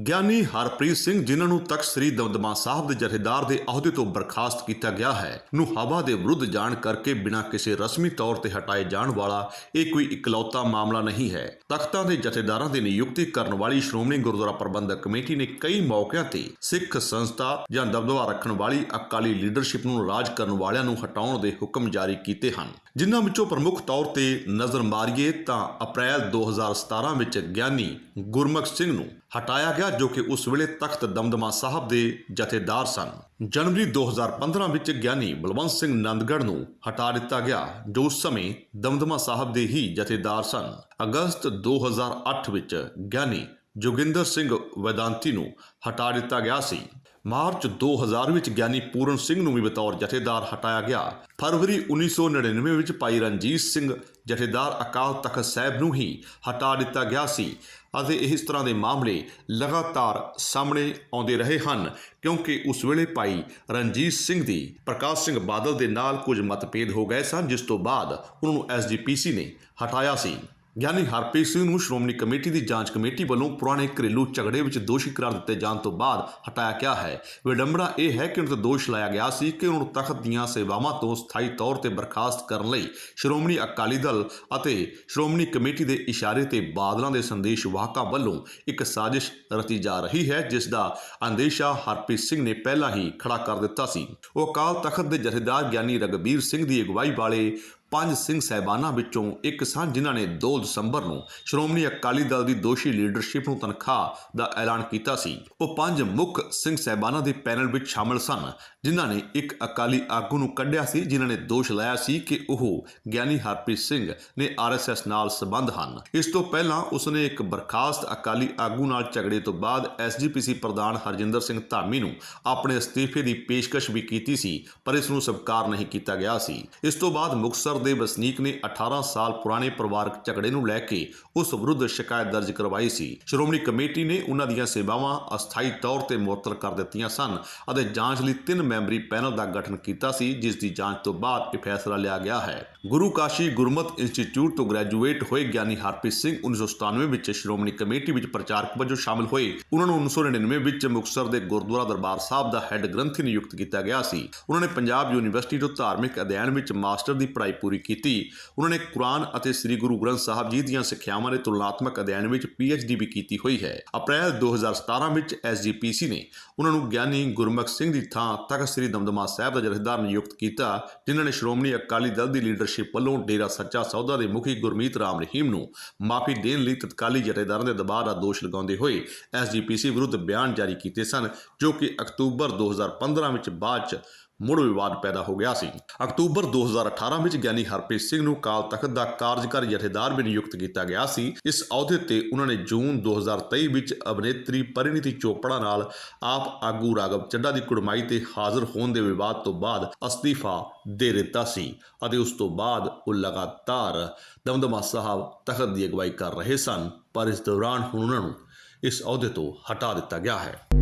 ਗਿਆਨੀ ਹਰਪ੍ਰੀਤ ਸਿੰਘ ਜਿਨ੍ਹਾਂ ਨੂੰ ਤਖਤ ਸ੍ਰੀ ਦਮਦਮਾ ਸਾਹਿਬ ਦੇ ਜਥੇਦਾਰ ਦੇ ਅਹੁਦੇ ਤੋਂ ਬਰਖਾਸਤ ਕੀਤਾ ਗਿਆ ਹੈ ਨੂੰ ਹਵਾ ਦੇ ਵਿਰੁੱਧ ਜਾਣ ਕਰਕੇ ਬਿਨਾਂ ਕਿਸੇ ਰਸਮੀ ਤੌਰ ਤੇ ਹਟਾਏ ਜਾਣ ਵਾਲਾ ਇਹ ਕੋਈ ਇਕਲੌਤਾ ਮਾਮਲਾ ਨਹੀਂ ਹੈ। ਤਖਤਾਂ ਦੇ ਜਥੇਦਾਰਾਂ ਦੀ ਨਿਯੁਕਤੀ ਕਰਨ ਵਾਲੀ ਸ਼੍ਰੋਮਣੀ ਗੁਰਦੁਆਰਾ ਪ੍ਰਬੰਧਕ ਕਮੇਟੀ ਨੇ ਕਈ ਮੌਕਿਆਂ ਤੇ ਸਿੱਖ ਸੰਸਥਾ ਜਾਂ ਦਬਦਬਾ ਰੱਖਣ ਵਾਲੀ ਅਕਾਲੀ ਲੀਡਰਸ਼ਿਪ ਨੂੰ ਰਾਜ ਕਰਨ ਵਾਲਿਆਂ ਨੂੰ ਹਟਾਉਣ ਦੇ ਹੁਕਮ ਜਾਰੀ ਕੀਤੇ ਹਨ। ਜਿਨ੍ਹਾਂ ਵਿੱਚੋਂ ਪ੍ਰਮੁੱਖ ਤੌਰ ਤੇ ਨਜ਼ਰ ਮਾਰੀਏ ਤਾਂ ਅਪ੍ਰੈਲ 2017 ਵਿੱਚ ਗਿਆਨੀ ਗੁਰਮੁਖ ਸਿੰਘ ਨੂੰ ਹਟਾਇਆ ਗਿਆ ਜੋ ਕਿ ਉਸ ਵੇਲੇ ਤਖਤ ਦਮਦਮਾ ਸਾਹਿਬ ਦੇ ਜਥੇਦਾਰ ਸਨ। ਜਨਵਰੀ 2015 ਵਿੱਚ ਗਿਆਨੀ ਬਲਵੰਤ ਸਿੰਘ ਨੰਦਗੜ੍ਹ ਨੂੰ ਹਟਾ ਦਿੱਤਾ ਗਿਆ, ਜੋ ਉਸ ਸਮੇਂ ਦਮਦਮਾ ਸਾਹਿਬ ਦੇ ਹੀ ਜਥੇਦਾਰ ਸਨ। ਅਗਸਤ 2008 ਵਿੱਚ ਗਿਆਨੀ ਜੋਗਿੰਦਰ ਸਿੰਘ ਵੈਦਾਂਤੀ ਨੂੰ ਹਟਾ ਦਿੱਤਾ ਗਿਆ ਸੀ। ਮਾਰਚ 2000 ਵਿੱਚ ਗਿਆਨੀ ਪੂਰਨ ਸਿੰਘ ਨੂੰ ਵੀ ਬਤੌਰ ਜਥੇਦਾਰ ਹਟਾਇਆ ਗਿਆ। ਫਰਵਰੀ 1999 ਵਿੱਚ ਭਾਈ ਰਣਜੀਤ ਸਿੰਘ ਜਥੇਦਾਰ ਅਕਾਲ ਤਖਤ ਸਾਹਿਬ ਨੂੰ ਹੀ ਹਟਾ ਦਿੱਤਾ ਗਿਆ ਸੀ। ਅਤੇ ਇਸ ਤਰ੍ਹਾਂ ਦੇ ਮਾਮਲੇ ਲਗਾਤਾਰ ਸਾਹਮਣੇ ਆਉਂਦੇ ਰਹੇ ਹਨ, ਕਿਉਂਕਿ ਉਸ ਵੇਲੇ ਭਾਈ ਰਣਜੀਤ ਸਿੰਘ ਦੀ, ਪ੍ਰਕਾਸ਼ ਸਿੰਘ ਬਾਦਲ ਦੇ ਨਾਲ ਕੁਝ ਮਤਭੇਦ ਹੋ ਗਏ ਸਨ, ਜਿਸ ਤੋਂ ਬਾਅਦ ਉਹਨਾਂ ਨੂੰ ਐਸਜੀਪੀਸੀ ਨੇ ਹਟਾਇਆ ਸੀ। ਗਿਆਨੀ ਹਰਪ੍ਰੀਤ ਸਿੰਘ ਨੂੰ ਸ਼੍ਰੋਮਣੀ ਕਮੇਟੀ ਦੀ ਜਾਂਚ ਕਮੇਟੀ ਵੱਲੋਂ ਪੁਰਾਣੇ ਘਰੇਲੂ ਝਗੜੇ ਵਿੱਚ ਦੋਸ਼ੀ ਕਰਾਰ ਦਿੱਤੇ ਜਾਣ ਤੋਂ ਬਾਅਦ ਹਟਾਇਆ ਗਿਆ ਹੈ। ਵਿਡੰਬਣਾ ਇਹ ਹੈ ਕਿ ਉਹਨਾਂ ਤੇ ਦੋਸ਼ ਲਾਇਆ ਗਿਆ ਸੀ ਕਿ ਉਹਨਾਂ ਨੂੰ ਤਖਤ ਦੀਆਂ ਸੇਵਾਵਾਂ ਤੋਂ ਸਥਾਈ ਤੌਰ ਤੇ ਬਰਖਾਸਤ ਕਰਨ ਲਈ ਸ਼੍ਰੋਮਣੀ ਅਕਾਲੀ ਦਲ ਅਤੇ ਸ਼੍ਰੋਮਣੀ ਕਮੇਟੀ ਦੇ ਇਸ਼ਾਰੇ ਤੇ ਬਾਦਲਾਂ ਦੇ ਸੰਦੇਸ਼ ਵਾਹਕਾਂ ਵੱਲੋਂ ਇੱਕ ਸਾਜ਼ਿਸ਼ ਰਚੀ ਜਾ ਰਹੀ ਹੈ, ਜਿਸ ਦਾ ਅੰਦੇਸ਼ਾ ਹਰਪ੍ਰੀਤ ਸਿੰਘ ਨੇ ਪਹਿਲਾਂ ਹੀ ਖੜਾ ਕਰ ਦਿੱਤਾ ਸੀ। ਉਹ ਅਕਾਲ ਤਖਤ ਦੇ ਜਥੇਦਾਰ ਗਿਆਨੀ ਰਗਬੀਰ ਸਿੰਘ ਦੀ ਅਗਵਾਈ ਵਾਲੇ ਪੰਜ ਸਿੰਘ ਸਹਿਬਾਨਾਂ ਵਿੱਚੋਂ ਇੱਕ ਸਨ ਜਿਨ੍ਹਾਂ ਨੇ 2 ਦਸੰਬਰ ਨੂੰ ਸ਼੍ਰੋਮਣੀ ਅਕਾਲੀ ਦਲ ਦੀ ਦੋਸ਼ੀ ਲੀਡਰਸ਼ਿਪ ਨੂੰ ਤਨਖਾਹ ਦਾ ਐਲਾਨ ਕੀਤਾ ਸੀ। ਉਹ ਪੰਜ ਮੁੱਖ ਸਿੰਘ ਸਹਿਬਾਨਾਂ ਦੇ ਪੈਨਲ ਵਿੱਚ ਸ਼ਾਮਲ ਸਨ, ਜਿਨ੍ਹਾਂ ਨੇ ਇੱਕ ਅਕਾਲੀ ਆਗੂ ਨੂੰ ਕੱਢਿਆ ਸੀ, ਜਿਨ੍ਹਾਂ ਨੇ ਦੋਸ਼ ਲਾਇਆ ਸੀ ਕਿ ਉਹ ਗਿਆਨੀ ਹਰਪ੍ਰੀਤ ਸਿੰਘ ਨੇ ਆਰਐਸਐਸ ਨਾਲ ਸੰਬੰਧ ਹਨ। ਇਸ ਤੋਂ ਪਹਿਲਾਂ ਉਸਨੇ ਇੱਕ ਬਰਖਾਸਤ ਅਕਾਲੀ ਆਗੂ ਨਾਲ ਝਗੜੇ ਤੋਂ ਬਾਅਦ ਐਸਜੀਪੀਸੀ ਪ੍ਰਧਾਨ ਹਰਜਿੰਦਰ ਸਿੰਘ ਧਾਮੀ ਨੂੰ ਆਪਣੇ ਅਸਤੀਫੇ ਦੀ ਪੇਸ਼ਕਸ਼ ਵੀ ਕੀਤੀ ਸੀ, ਪਰ ਇਸ ਨੂੰ ਸਵੀਕਾਰ ਨਹੀਂ ਕੀਤਾ ਗਿਆ ਸੀ। ਇਸ ਤੋਂ ਬਾਅਦ ਮੁਕਤਸਰ ਦੇ ਵਸਨੀਕ ਨੇ 18 ਸਾਲ ਪੁਰਾਣੇ ਪਰਿਵਾਰਕ ਝਗੜੇ ਨੂੰ ਲੈ ਕੇ ਉਸ ਵਿਰੁੱਧ ਸ਼ਿਕਾਇਤ ਦਰਜ ਕਰਵਾਈ ਸੀ। ਸ਼੍ਰੋਮਣੀ ਕਮੇਟੀ ਨੇ ਉਹਨਾਂ ਦੀਆਂ ਸੇਵਾਵਾਂ ਅਸਥਾਈ ਤੌਰ ਤੇ ਮੁਅੱਤਲ ਕਰ ਦਿੱਤੀਆਂ ਸਨ ਅਤੇ ਜਾਂਚ ਲਈ ਤਿੰਨ ਮੈਂਬਰੀ ਪੈਨਲ ਦਾ ਗਠਨ ਕੀਤਾ ਸੀ, ਜਿਸ ਦੀ ਜਾਂਚ ਤੋਂ ਬਾਅਦ ਇਹ ਫੈਸਲਾ ਲਿਆ ਗਿਆ ਹੈ। ਗੁਰੂ ਕਾਸ਼ੀ ਗੁਰਮਤ ਇੰਸਟੀਚਿਊਟ ਤੋਂ ਗ੍ਰੈਜੂਏਟ ਹੋਏ ਗਿਆਨੀ ਹਰਪ੍ਰੀਤ ਸਿੰਘ 1997 ਵਿੱਚ ਸ਼੍ਰੋਮਣੀ ਕਮੇਟੀ ਵਿੱਚ ਪ੍ਰਚਾਰਕ ਵਜੋਂ ਸ਼ਾਮਲ ਹੋਏ। ਉਹਨਾਂ ਨੂੰ 1999 ਵਿੱਚ ਮੁਕਤਸਰ ਦੇ ਗੁਰਦੁਆਰਾ ਦਰਬਾਰ ਸਾਹਿਬ ਦਾ ਹੈੱਡ ਗ੍ਰੰਥੀ ਨਿਯੁਕਤ ਕੀਤਾ ਗਿਆ ਸੀ। ਉਹਨਾਂ ਨੇ ਪੰਜਾਬ ਯੂਨੀਵਰਸਿਟੀ ਤੋਂ ਧਾਰਮਿਕ ਅਧਿਐਨ ਵਿੱਚ ਮਾਸਟਰ ਦੀ ਪੜ੍ਹਾਈ ਪੂਰੀ ਕੀਤੀ। ਉਹਨਾਂ ਨੇ ਕੁਰਾਨ ਅਤੇ ਸ੍ਰੀ ਗੁਰੂ ਗ੍ਰੰਥ ਸਾਹਿਬ ਜੀ ਦੀਆਂ ਸਿੱਖਿਆਵਾਂ ਦੇ ਤੁਲਨਾਤਮਕ ਅਧਿਐਨ ਵਿੱਚ ਡੀ ਵੀ ਕੀਤੀ ਹੋਈ ਹੈ। ਅਪ੍ਰੈਲ 2017 ਵਿੱਚ ਐਸਜੀਪੀਸੀ ਨੇ ਉਹਨਾਂ ਨੂੰ ਗਿਆਨੀ ਗੁਰਮੁਖ ਸਿੰਘ ਦੀ ਥਾਂ ਤਖਤ ਸ੍ਰੀ ਦਮਦਮਾ ਸਾਹਿਬ ਦਾ ਜਥੇਦਾਰ ਨਿਯੁਕਤ ਕੀਤਾ, ਜਿਨ੍ਹਾਂ ਨੇ ਸ਼੍ਰੋਮਣੀ ਅਕਾਲੀ ਦਲ ਦੀ ਲੀਡਰਸ਼ਿਪ ਵੱਲੋਂ ਡੇਰਾ ਸੱਚਾ ਸੌਦਾ ਦੇ ਮੁਖੀ ਗੁਰਮੀਤ ਰਾਮ ਰਹੀਮ ਨੂੰ ਮਾਫੀ ਦੇਣ ਲਈ ਤਤਕਾਲੀ ਜਥੇਦਾਰਾਂ ਦੇ ਦਬਾਅ ਦਾ ਦੋਸ਼ ਲਗਾਉਂਦੇ ਹੋਏ ਐਸਜੀਪੀਸੀ ਵਿਰੁੱਧ ਬਿਆਨ ਜਾਰੀ ਕੀਤੇ ਸਨ, ਜੋ ਕਿ ਅਕਤੂਬਰ 2015 ਵਿੱਚ ਬਾਅਦ ਚ ਮੁੜ ਵਿਵਾਦ ਪੈਦਾ ਹੋ ਗਿਆ ਸੀ। ਅਕਤੂਬਰ 2018 ਵਿੱਚ ਗਿਆਨੀ ਹਰਪ੍ਰੀਤ ਸਿੰਘ ਨੂੰ ਕਾਲ ਤਖਤ ਦਾ ਕਾਰਜਕਾਰੀ ਜਥੇਦਾਰ ਵੀ ਨਿਯੁਕਤ ਕੀਤਾ ਗਿਆ ਸੀ। ਇਸ ਅਹੁਦੇ ਤੇ ਉਹਨਾਂ ਨੇ ਜੂਨ 2023 ਵਿੱਚ ਅਭਿਨੇਤਰੀ ਪਰਿਣੀਤੀ ਚੋਪੜਾ ਨਾਲ ਆਪ ਆਗੂ ਰਾਗਵ ਚੱਡਾ ਦੀ ਕੁੜਮਾਈ ਤੇ ਹਾਜ਼ਰ ਹੋਣ ਦੇ ਵਿਵਾਦ ਤੋਂ ਬਾਅਦ ਅਸਤੀਫਾ ਦੇ ਦਿੱਤਾ ਸੀ ਅਤੇ ਉਸ ਤੋਂ ਬਾਅਦ ਉਹ ਲਗਾਤਾਰ ਦਮਦਮਾ ਸਾਹਿਬ ਤਖਤ ਦੀ ਅਗਵਾਈ ਕਰ ਰਹੇ ਸਨ, ਪਰ ਇਸ ਦੌਰਾਨ ਹੁਣ ਉਹਨਾਂ ਨੂੰ ਇਸ ਅਹੁਦੇ ਤੋਂ ਹਟਾ ਦਿੱਤਾ ਗਿਆ ਹੈ।